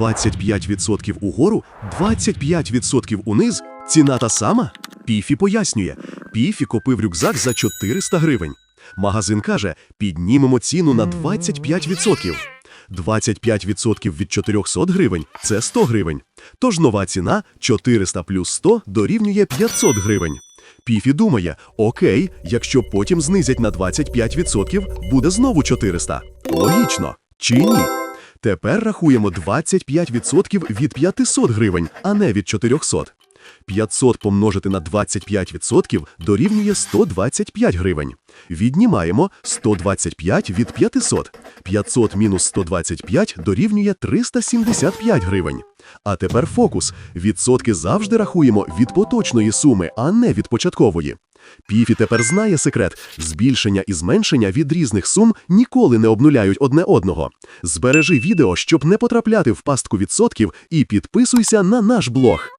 25% угору, 25% униз. Ціна та сама? Піфі пояснює. Піфі купив рюкзак за 400 гривень. Магазин каже, піднімемо ціну на 25%. 25% від 400 гривень – це 100 гривень. Тож нова ціна 400 плюс 100 дорівнює 500 гривень. Піфі думає, окей, якщо потім знизять на 25%, буде знову 400. Логічно. Чи ні? Тепер рахуємо 25% від 500 гривень, а не від 400. 500 помножити на 25% дорівнює 125 гривень. Віднімаємо 125 від 500. 500 мінус 125 дорівнює 375 гривень. А тепер фокус. Відсотки завжди рахуємо від поточної суми, а не від початкової. Піфі тепер знає секрет. Збільшення і зменшення від різних сум ніколи не обнуляють одне одного. Збережи відео, щоб не потрапляти в пастку відсотків, і підписуйся на наш блог.